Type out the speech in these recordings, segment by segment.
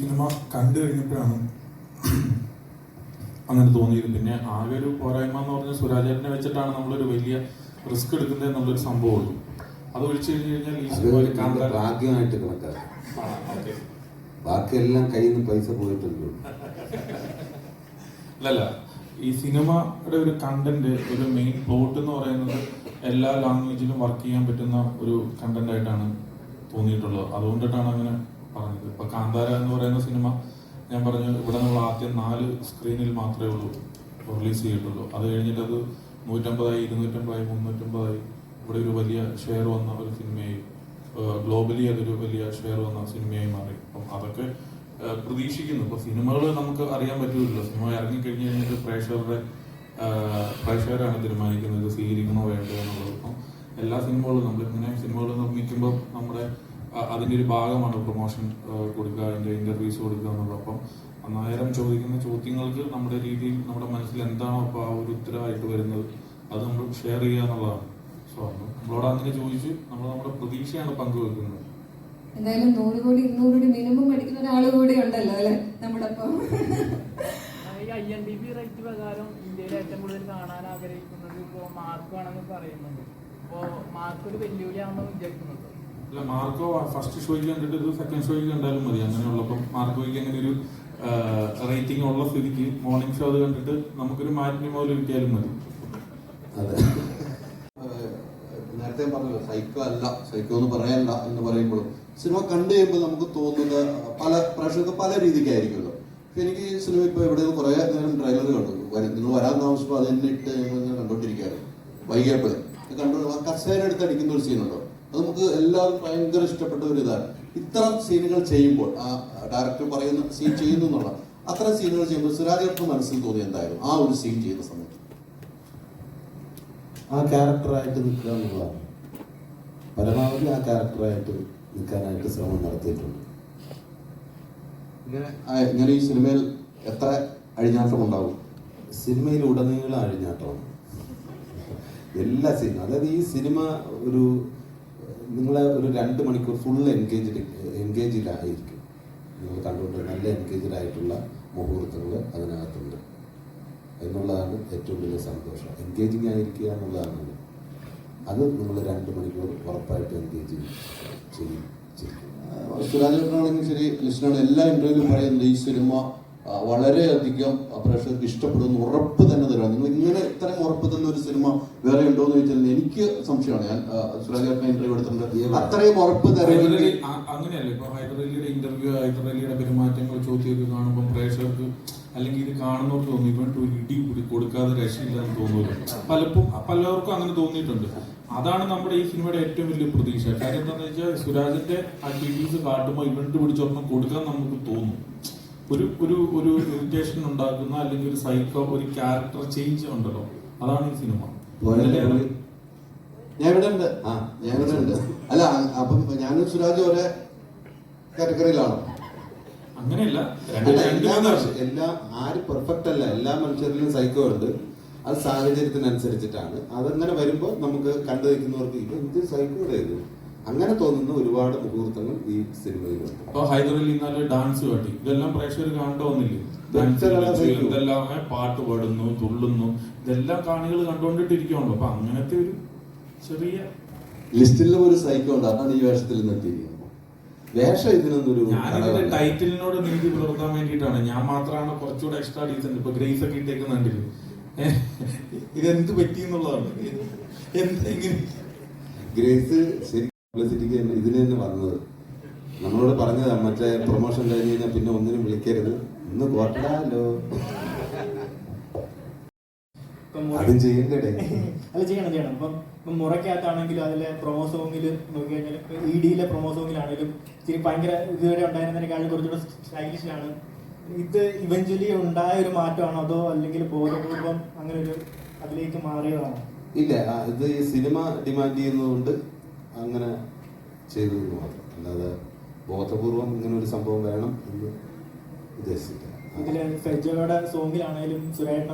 Cinema കണ്ടു കഴിഞ്ഞപ്പോഴാണ് അങ്ങനെ തോന്നിയത്. പിന്നെ ആകെ ഒരു പോരായ്മ എന്ന് പറഞ്ഞാൽ സുരാജേട്ടനെ വെച്ചിട്ടാണ് നമ്മളൊരു വലിയ റിസ്ക് എടുക്കുന്നത് എന്നുള്ളൊരു സംഭവമുള്ളൂ അത് ഒഴിച്ചു കഴിഞ്ഞു കഴിഞ്ഞാൽ ഭാഗ്യമായിട്ട് കണക്കാക്കാം. ബാക്കിയെല്ലാം കയ്യിൽ നിന്ന് പൈസ പോയിട്ടുണ്ട് അല്ലല്ല ഈ സിനിമയുടെ ഒരു കണ്ടന്റ് ഒരു മെയിൻ പ്ലോട്ട് എന്ന് പറയുന്നത് എല്ലാ ലാംഗ്വേജിലും വർക്ക് ചെയ്യാൻ പറ്റുന്ന ഒരു കണ്ടന്റ് ആയിട്ടാണ് തോന്നിയിട്ടുള്ളത്. അതുകൊണ്ടിട്ടാണ് അങ്ങനെ പറഞ്ഞത്. ഇപ്പൊ കാന്താര എന്ന് പറയുന്ന സിനിമ ഞാൻ പറഞ്ഞു ഇവിടെ നമ്മൾ ആദ്യം നാല് സ്ക്രീനിൽ മാത്രമേ ഉള്ളൂ റിലീസ് ചെയ്തിട്ടുള്ളൂ. അത് കഴിഞ്ഞിട്ട് അത് നൂറ്റമ്പതായി ഇരുന്നൂറ്റമ്പതായി മുന്നൂറ്റമ്പതായി. ഇവിടെ ഒരു വലിയ ഷെയർ വന്ന ഒരു സിനിമയായി. ഗ്ലോബലി അതൊരു വലിയ ഷെയർ വന്ന സിനിമയായി മാറി. അപ്പം അതൊക്കെ പ്രതീക്ഷിക്കുന്നു. ഇപ്പൊ സിനിമകൾ നമുക്ക് അറിയാൻ പറ്റില്ലല്ലോ സിനിമ ഇറങ്ങി കഴിഞ്ഞ് കഴിഞ്ഞിട്ട് പ്രേക്ഷകരുടെ പ്രേക്ഷകരാണ് തീരുമാനിക്കുന്നത്. സ്വീകരിക്കണോ വേണ്ടോ എന്നുള്ളത്. അപ്പം എല്ലാ സിനിമകളും നമ്മൾ നമ്മളിങ്ങനെ സിനിമകൾ നിർമ്മിക്കുമ്പോൾ നമ്മുടെ ആ, അതിന്റെ ഒരു ഭാഗമാണ് പ്രൊമോഷൻ കൊടുക്കുക അതിന്റെ ഇന്റർവ്യൂസ് കൊടുക്കുക എന്നുള്ളത്. അപ്പം അന്നായിരം ചോദിക്കുന്ന ചോദ്യങ്ങൾക്ക് നമ്മുടെ രീതിയിൽ നമ്മുടെ മനസ്സിൽ എന്താണോ അപ്പോൾ ആ ഒരു ഉത്തരവായിട്ട് വരുന്നത് അത് നമ്മൾ ഷെയർ ചെയ്യുക എന്നുള്ളതാണ്. സോ നമ്മളോട് അങ്ങനെ ചോദിച്ച് നമ്മൾ നമ്മുടെ പ്രതീക്ഷയാണ് പങ്കുവെക്കുന്നത്. എന്തായാലും നൂറ് കോടി ഇരുന്നൂറ് കോടി മിനിമം മേടിക്കുന്ന ഒരാൾ കൂടി ഉണ്ടല്ലോ അല്ലെ നമ്മുടെ ഒപ്പം ഈ I N D B rate പ്രകാരം ഇന്ത്യയിൽ ഏറ്റവും കൂടുതൽ കാണാൻ ആഗ്രഹിക്കുന്നത് ഇപ്പോൾ മാർക്കാണെന്ന് പറയുന്നുണ്ട്. അപ്പോൾ മാർക്ക് ഒരു വെല്ലുവിളിയാണെന്ന് വിചാരിക്കുന്നുണ്ട് അല്ല മാർക്കോ ഫസ്റ്റ് ഷോയ്ക്ക് കണ്ടിട്ട് ഒരു സെക്കൻഡ് ഷോയ്ക്ക് കണ്ടാലും മതി. അങ്ങനെയുള്ളപ്പം മാർക്കോയ്ക്ക് അങ്ങനെ ഒരു റേറ്റിംഗ് ഉള്ള സ്ഥിതിക്ക് മോർണിംഗ് ഷോ അത് കണ്ടിട്ട് നമുക്കൊരു മാറ്റിന് പോലെ കിട്ടിയാലും മതി. അതെ. നേരത്തെ പറഞ്ഞല്ലോ സൈക്കോ അല്ല സൈക്കോ എന്ന് പറയല്ല എന്ന് പറയുമ്പോഴും സിനിമ കണ്ടു കഴിയുമ്പോൾ നമുക്ക് തോന്നുന്ന പല പ്രേക്ഷകർക്ക് പല രീതിക്കായിരിക്കുമല്ലോ. ഇപ്പൊ എനിക്ക് ഈ സിനിമ ഇപ്പൊ എവിടെ കുറെ നേരം ട്രെയിലർ കണ്ടു. നിങ്ങൾ വരാൻ താമസിച്ചപ്പോൾ അത് തന്നെ ഇട്ട് ഞങ്ങൾ കണ്ടോണ്ടിരിക്കുകയാണ്. കണ്ടു കസേര എടുത്ത് അടിക്കുന്ന ഒരു സീനുണ്ടോ നമുക്ക് എല്ലാവരും ഭയങ്കര ഇഷ്ടപ്പെട്ട ഒരു ഇതാണ്. ഇത്തരം സീനുകൾ ചെയ്യുമ്പോൾ ആ ഡയറക്ടർ പറയുന്ന സീൻ ചെയ്യുന്നു എന്നുള്ള അത്തരം സീനുകൾ ചെയ്യുമ്പോൾ സുരാജേട്ടന് മനസ്സിൽ തോന്നി എന്തായാലും ആ ഒരു സീൻ ചെയ്യുന്ന സമയത്ത്. ആ ക്യാരക്ടറായിട്ട് നിൽക്കുക എന്നുള്ളതാണ്. പരമാവധി ആ ക്യാരക്ടറായിട്ട് നിൽക്കാനായിട്ട് ശ്രമം നടത്തിയിട്ടുണ്ട്. ഇങ്ങനെ ഈ സിനിമയിൽ എത്ര അഴിഞ്ഞാട്ടം ഉണ്ടാവും? സിനിമയിൽ ഉടനീളം അഴിഞ്ഞാട്ടമാണ്. എല്ലാ സിനിമ അതായത് ഈ സിനിമ ഒരു നിങ്ങളെ ഒരു രണ്ട് മണിക്കൂർ ഫുൾ എൻഗേജ്ഡ് എൻഗേജിലായിരിക്കും നിങ്ങൾ കണ്ടുകൊണ്ട് നല്ല എൻഗേജ്ഡ് ആയിട്ടുള്ള മുഹൂർത്തങ്ങൾ അതിനകത്തുണ്ട്. എന്നുള്ളതാണ് ഏറ്റവും വലിയ സന്തോഷം. എൻഗേജിങ് ആയിരിക്കുക എന്നുള്ളതാണ്. അത് നിങ്ങൾ രണ്ട് മണിക്കൂർ ഉറപ്പായിട്ട് എൻഗേജ് ചെയ്യും. സുരാജേട്ടനാണെങ്കിൽ ശരി ലിസ്റ്റാണ് എല്ലാ ഇന്റർവ്യൂവിലും പറയുന്നത് ഈ സിനിമ വളരെയധികം പ്രേക്ഷകർക്ക് ഇഷ്ടപ്പെടുന്നു ഉറപ്പ് തന്നെ തരാം നിങ്ങൾ ഇങ്ങനെ ഇത്രയും ഉറപ്പ് തന്ന ഒരു സിനിമ വേറെ ഉണ്ടോ എന്ന് ചോദിച്ചാൽ എനിക്ക് സംശയമാണ്. ഞാൻ ഇന്റർവ്യൂ എടുത്തിട്ടുണ്ട്. അത്രയും ഉറപ്പ് തരാൻ അങ്ങനെയല്ല. ഇപ്പൊ ഹൈദരലിയുടെ ഇന്റർവ്യൂ ഹൈദരലിയുടെ പെരുമാറ്റങ്ങൾ ചോദ്യമൊക്കെ കാണുമ്പോൾ പ്രേക്ഷകർക്ക് അല്ലെങ്കിൽ ഇത് കാണുന്നവർക്ക് തോന്നി ഇവൻ ഒരു ഇടി കൂടി കൊടുക്കാതെ രക്ഷയില്ലെന്ന് തോന്നുന്നു പലപ്പോഴും പലർക്കും അങ്ങനെ തോന്നിയിട്ടുണ്ട്. അതാണ് നമ്മുടെ ഈ സിനിമയുടെ ഏറ്റവും വലിയ പ്രതീക്ഷ. കാര്യം എന്താണെന്ന് വെച്ചാൽ സുരാജിന്റെ ആ ഡീറ്റെയിൽസ് കാട്ടുമ്പോൾ ഇവന്റ് പിടിച്ചൊപ്പം കൊടുക്കാൻ നമുക്ക് തോന്നും. ഒരു ഒരു ഒരു ഇറിറ്റേഷൻ ഉണ്ടാക്കുന്ന അല്ലെങ്കിൽ ഒരു സൈക്കോ ഒരു ക്യാരക്ടർ ചേഞ്ച് ഉണ്ടല്ലോ. അതാണ് ഈ സിനിമ ഞാൻ ഇവിടെ ഉണ്ട് ആ. ഞാൻ ഇവിടെ ഉണ്ട് അല്ല അപ്പം ഞാനും സുരാജ് ഒരേ കാറ്റഗറിയിലാണ് അങ്ങനെയല്ല. എല്ലാ എല്ലാ ആരും പെർഫെക്റ്റ് അല്ല എല്ലാ മനുഷ്യരിലും സൈക്കോ ഉണ്ട്. അത് സാഹചര്യത്തിനനുസരിച്ചിട്ടാണ്. അതങ്ങനെ വരുമ്പോൾ നമുക്ക് കണ്ടു നിൽക്കുന്നവർക്ക് ഇത് എന്ത് സൈക്കോ ഇത്? അങ്ങനെ തോന്നുന്ന ഒരുപാട് മുഹൂർത്തങ്ങൾ ഈ സിനിമയിലുണ്ട് ഇപ്പൊ ഹൈദരലി ഇന്നാൽ ഡാൻസ് കാട്ടി ഇതെല്ലാം പ്രേക്ഷകർ കാണേണ്ട വന്നില്ലേ ഇതെല്ലാം പാട്ട് പാടുന്നു തുള്ളുന്നു. ഇതെല്ലാം കാണികൾ കണ്ടുകൊണ്ടിട്ടിരിക്കുവാണല്ലോ. അപ്പൊ അങ്ങനത്തെ ഒരു ചെറിയ ലിസ്റ്റിലും ഒരു സൈക്കോ ഉണ്ട്. അതാണ് ഈ വേഷത്തിൽ നിർത്തിയിരിക്കുന്നത്. വേഷം ഇതിനൊന്നൊരു ഞാനിതിന്റെ. ടൈറ്റിലിനോട് നീതി പുലർത്താൻ വേണ്ടിയിട്ടാണ്. ഞാൻ മാത്രമാണ് കുറച്ചുകൂടെ എക്സ്ട്രാ ഡീസന്റ് ഇപ്പൊ ഗ്രേസ് ഒക്കെ ഇട്ടേക്കുന്നുണ്ട് ഇതെന്ത് പറ്റി എന്നുള്ളതാണ് എന്തെങ്കിലും ഗ്രേസ് ശരി പബ്ലിസിറ്റിക്ക് ഇതിന് തന്നെ വന്നത്. നമ്മളോട് പറഞ്ഞതാണ് മറ്റേ പ്രൊമോഷൻ കഴിഞ്ഞ് കഴിഞ്ഞാൽ പിന്നെ ഒന്നിനും വിളിക്കരുത്. ഒന്ന് മുറ- അതും ചെയ്യണ്ടേ? അത് ചെയ്യണം ചെയ്യണം. ഇപ്പം ഇപ്പം മുറയ്ക്കകത്താണെങ്കിലും അതിലെ പ്രൊമോ സോങ്ങിൽ നോക്കി കഴിഞ്ഞാൽ ഇ ഡിയിലെ പ്രൊമോ സോങ്ങിലാണെങ്കിലും ഇച്ചിരി ഭയങ്കര ഇതുവരെ ഉണ്ടായിരുന്നതിനേക്കാളും കുറച്ചുകൂടെ സ്റ്റൈലിഷാണ് ഇത് ഇവഞ്ച്വലി ഉണ്ടായ ഒരു മാറ്റമാണോ അതോ അല്ലെങ്കിൽ ബോധപൂർവം അങ്ങനെ ഒരു അതിലേക്ക് മാറിയതാണോ? ഇല്ല ഇത് ഈ സിനിമ ഡിമാൻഡ് ചെയ്യുന്നതുകൊണ്ട് അങ്ങനെ ചെയ്തു എന്ന് മാത്രം. അല്ലാതെ ബോധപൂർവം ഇങ്ങനെ ഒരു സംഭവം വേണം എന്ന് ഉദ്ദേശിച്ചില്ല ഇതിലെ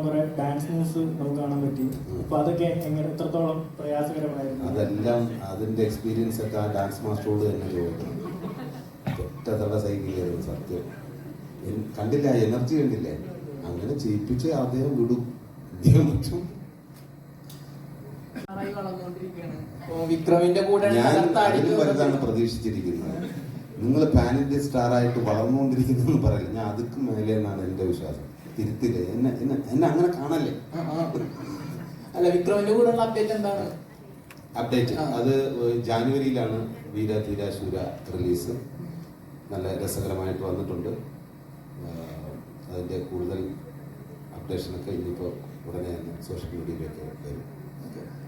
കുറെ ഡാൻസ് മൂവ്സ് നമുക്ക് കാണാൻ പറ്റി. അപ്പൊ അതൊക്കെ എങ്ങനെ എത്രത്തോളം പ്രയാസകരമായിരുന്നു? അതെല്ലാം അതിന്റെ എക്സ്പീരിയൻസ് ഒക്കെ ആ ഡാൻസ് മാസ്റ്ററോട് തന്നെ ചോദിക്കണം. ഒറ്റ തള്ള സൈക്കിൾ സത്യം. കണ്ടില്ല എനർജി കണ്ടില്ലേ? അങ്ങനെ ചെയ്യിപ്പിച്ച് അദ്ദേഹം വിടും. അദ്ദേഹം വിക്രമിന്റെ കൂടെ ഞാൻ അതിലും വലുതാണ് പ്രതീക്ഷിച്ചിരിക്കുന്നത്. നിങ്ങൾ പാൻ ഇന്ത്യ സ്റ്റാർ ആയിട്ട് വളർന്നുകൊണ്ടിരിക്കുന്നു പറയും ഞാൻ അതുക്ക് മേലെ എന്നാണ് എന്റെ വിശ്വാസം. തിരുത്തില്ലേ? എന്നെ എന്നെ എന്നെ അങ്ങനെ കാണല്ലേ? അല്ല വിക്രമിന്റെ കൂടെ അപ്ഡേറ്റ് എന്താണ്? അപ്ഡേറ്റ് അത് ജാനുവരിയിലാണ് വീര ശൂര റിലീസ് നല്ല രസകരമായിട്ട് വന്നിട്ടുണ്ട്. അതിന്റെ കൂടുതൽ അപ്ഡേഷനൊക്കെ ഇനിയിപ്പോൾ ഉടനെ തന്നെ സോഷ്യൽ മീഡിയയിലേക്ക് വരും.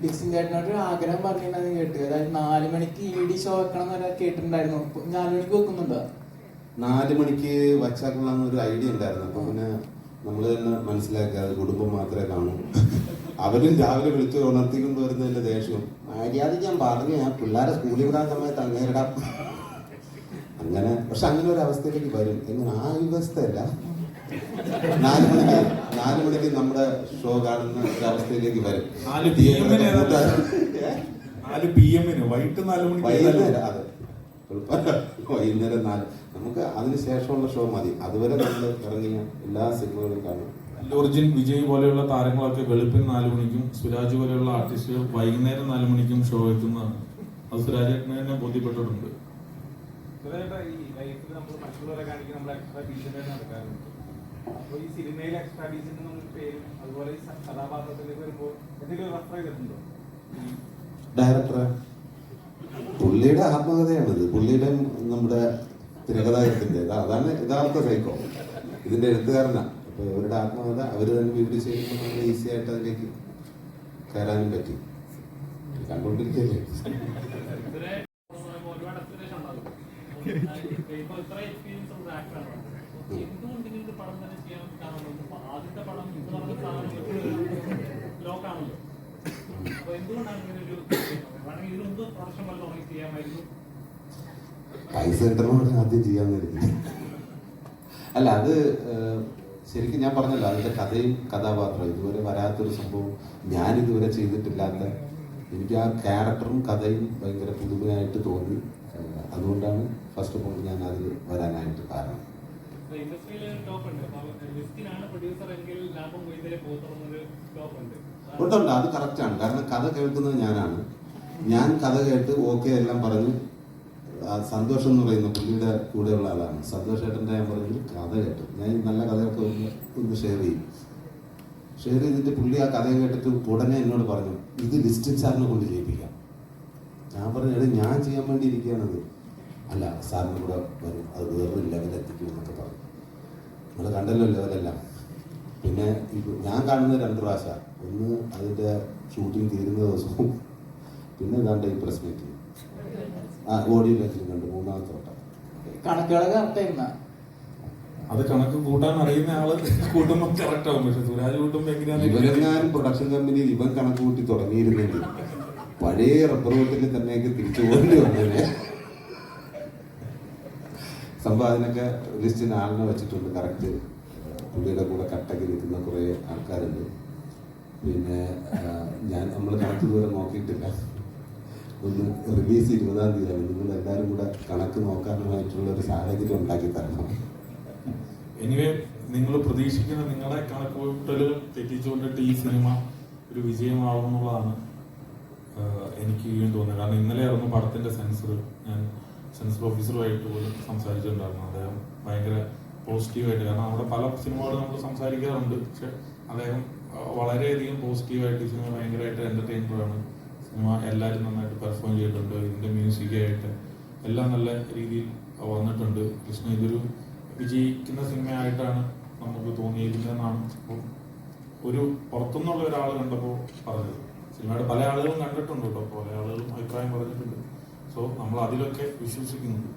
ഡിക്സിൻ ചേട്ടനോട് ആഗ്രഹം പറഞ്ഞിട്ടുണ്ടെന്ന് കേട്ടു. അതായത് നാല് മണിക്ക് ഇ ഡി ഷോ വെക്കണം എന്ന് കേട്ടിട്ടുണ്ടായിരുന്നു. നാലു മണിക്ക് വെക്കുന്നുണ്ടോ? നാല് മണിക്ക് വച്ചാക്കൊള്ളാന്ന് ഒരു ഐഡിയ ഉണ്ടായിരുന്നു. അപ്പൊ പിന്നെ നമ്മൾ തന്നെ മനസ്സിലാക്കുക അത് കുടുംബം മാത്രമേ കാണൂ. അവരും രാവിലെ വിളിച്ച് ഉണർത്തിക്കൊണ്ട് വരുന്നതിന്റെ ദേഷ്യം. മര്യാദ ഞാൻ പറഞ്ഞു ഞാൻ പിള്ളേരെ സ്കൂളിൽ വിടാൻ സമയത്ത് അങ്ങേരിടാം. അങ്ങനെ പക്ഷെ അങ്ങനെ ഒരു അവസ്ഥയിലേക്ക് വരും. എങ്ങനെ? ആ വ്യവസ്ഥയല്ല നാല് മണിക്ക് നാല് മണിക്ക് നമ്മുടെ ഷോ കാണുന്ന അവസ്ഥയിലേക്ക് വരും. നാല് പി എമ്മിന് വൈകിട്ട് നാല് വൈകുന്നേരം അതെ. വൈകുന്നേരം നാല്. നമുക്ക് അതിന് ശേഷമുള്ള ഷോ മതി. അതുവരെ നമ്മൾ ഇറങ്ങിയ എല്ലാ സിനിമകളും കാണും. അല്ലു അർജുൻ വിജയ് പോലെയുള്ള താരങ്ങളൊക്കെ വെളുപ്പിന് നാല് മണിക്കും സുരാജ് പോലെയുള്ള ആർട്ടിസ്റ്റുകൾ വൈകുന്നേരം നാല് മണിക്കും ഷോ എത്തുന്നതാണ് അത് സുരാജ് തന്നെ ബോധ്യപ്പെട്ടിട്ടുണ്ട്. ഈ ലൈഫിൽ നമ്മൾ മറ്റുള്ളവരെ കാണിക്കുന്ന നമ്മൾ എക്സ്ട്രാ നടക്കാറുണ്ട്. ഈ സിനിമയിൽ എക്സ്ട്രാ ഡീസന്റ് എന്നുള്ള പേരും അതുപോലെ ഈ കഥാപാത്രത്തിലേക്ക് വരുമ്പോൾ എന്തെങ്കിലും റെഫർ ചെയ്തിട്ടുണ്ടോ? ഈ ഡയറക്ടർ പുള്ളിയുടെ ആത്മകഥയാണിത്. പുള്ളിയുടെ നമ്മുടെ തിരകഥാകൃത്തിന്റെ. അതാണ് യഥാർത്ഥ സൈക്കോ ഇതിന്റെ എഴുത്തുകാരനാ. അപ്പൊ ഇവരുടെ ആത്മകഥ അവർ തന്നെ വിവരിച്ച് കഴിയുമ്പോൾ നമ്മൾ ഈസി ആയിട്ട് അതിലേക്ക് കയറാനും പറ്റി. കണ്ടുകൊണ്ടിരിക്കല്ലേ ഒരുപാട് എക്സ്പെക്ടേഷൻ ഉണ്ടാകും പൈസ കിട്ടണമെന്ന് ആദ്യം ചെയ്യാൻ വരുന്നത് അല്ല അത് ശരിക്കും ഞാൻ പറഞ്ഞല്ലോ അതിന്റെ കഥയും കഥാപാത്രവും. ഇതുവരെ വരാത്തൊരു സംഭവം ഞാൻ ഇതുവരെ ചെയ്തിട്ടില്ലാത്ത എനിക്ക് ആ ക്യാരക്ടറും കഥയും ഭയങ്കര പുതുമയായിട്ട് തോന്നി. അതുകൊണ്ടാണ് ഫസ്റ്റ് ഓഫ് ഓൾ ഞാൻ അതിൽ വരാനായിട്ട് കാരണം. ഉണ്ട്. അത് കറക്റ്റാണ് കാരണം കഥ കേൾക്കുന്നത് ഞാനാണ്. ഞാൻ കഥ കേട്ട് ഓക്കെ എല്ലാം പറഞ്ഞ് സന്തോഷം എന്ന് പറയുന്ന പുള്ളിയുടെ കൂടെയുള്ള ആളാണ്. സന്തോഷ് ഏട്ടന്റെ ഞാൻ പറഞ്ഞു കഥ കേട്ടു. ഞാൻ നല്ല കഥയൊക്കെ ഒന്ന് ഒന്ന് ഷെയർ ചെയ്യും. ഷെയർ ചെയ്തിട്ട് പുള്ളി ആ കഥ കേട്ടിട്ട് ഉടനെ എന്നോട് പറഞ്ഞു ഇത് ലിസ്റ്റിൻ സാറിനെ കൊണ്ട് ചെയ്യിപ്പിക്കാം. ഞാൻ പറഞ്ഞു ഞാൻ ചെയ്യാൻ വേണ്ടി ഇരിക്കുകയാണത്. അല്ല സാറിന് കൂടെ വരും. അത് വേറൊരു ലെവലെത്തിക്കും എന്നൊക്കെ പറഞ്ഞു. നിങ്ങൾ കണ്ടല്ലോ ലെവലെല്ലാം പിന്നെ ഞാൻ കാണുന്ന രണ്ട് പ്രാവശ്യം. ഒന്ന് അതിന്റെ ഷൂട്ടിംഗ് തീരുന്ന ദിവസവും. പിന്നെ കണ്ട ഈ പ്രസ് മീറ്റിംഗ് ആ ഓഡിയോ ലെറ്റിലും കണ്ടു മൂന്നാമത്തെ വട്ടം. കണക്കുകളൊക്കെ അത് കണക്ക് കൂട്ടാൻ അറിയുന്ന ആൾ കൂട്ടുമ്പോൾ കറക്റ്റ് ആവും. പക്ഷെ സുരാജ് കൂട്ടുമ്പോൾ എങ്ങനെയാണ് ഇവരെങ്ങാനും പ്രൊഡക്ഷൻ കമ്പനിയിൽ ഇവൻ കണക്ക് കൂട്ടി തുടങ്ങിയിരുന്നെങ്കിൽ പഴയ റബ്ബർ വീട്ടിൽ തന്നെയൊക്കെ തിരിച്ചു പോകേണ്ടി വന്നേനെ. സംഭവം അതിനൊക്കെ ലിസ്റ്റിന് ആളിനെ വെച്ചിട്ടുണ്ട് കറക്റ്റ് പുള്ളിയുടെ കൂടെ കട്ടക്ക് നിൽക്കുന്ന കുറേ ആൾക്കാരുണ്ട്. പിന്നെ ഞാൻ നമ്മൾ കണക്ക് ദൂരം നോക്കിയിട്ടില്ല. ഒന്ന് റിലീസ് ഇരുപതാം തീയതിയാണ്. നിങ്ങൾ എല്ലാവരും കൂടെ കണക്ക് നോക്കാനായിട്ടുള്ള ഒരു സാഹചര്യം ഉണ്ടാക്കി തരണം. എനിവേ നിങ്ങൾ പ്രതീക്ഷിക്കുന്ന നിങ്ങളുടെ കണക്കുകൂട്ടലുകൾ തെറ്റിച്ചുകൊണ്ടിട്ട് ഈ സിനിമ ഒരു വിജയമാവും എന്നുള്ളതാണ് ആഹ് എനിക്ക് തോന്നുന്നത്. കാരണം ഇന്നലെ ആയിരുന്നു പടത്തിന്റെ സെൻസർ ഞാൻ സെൻസർ ഓഫീസറുമായിട്ട് പോലും സംസാരിച്ചിട്ടുണ്ടായിരുന്നു. അദ്ദേഹം ഭയങ്കര പോസിറ്റീവായിട്ട് കാരണം അവിടെ പല സിനിമകളും നമ്മൾ സംസാരിക്കാറുണ്ട്. പക്ഷെ അദ്ദേഹം വളരെയധികം പോസിറ്റീവായിട്ട് സിനിമ ഭയങ്കരമായിട്ട് എന്റർടൈനറാണ് സിനിമ എല്ലാവരും നന്നായിട്ട് പെർഫോം ചെയ്തിട്ടുണ്ട്. ഇതിന്റെ മ്യൂസിക്കായിട്ട് എല്ലാം നല്ല രീതിയിൽ വന്നിട്ടുണ്ട്. കൃഷ്ണ ഇതൊരു വിജയിക്കുന്ന സിനിമയായിട്ടാണ് നമുക്ക് തോന്നിയിരിക്കുന്നതെന്നാണ് ഇപ്പോൾ ഒരു പുറത്തുനിന്നുള്ള ഒരാൾ കണ്ടപ്പോൾ പറഞ്ഞത്. സിനിമയുടെ പല ആളുകളും കണ്ടിട്ടുണ്ട് കേട്ടോ. പല ആളുകളും അഭിപ്രായം പറഞ്ഞിട്ടുണ്ട്. സോ നമ്മൾ അതിലൊക്കെ വിശ്വസിക്കുന്നുണ്ട്.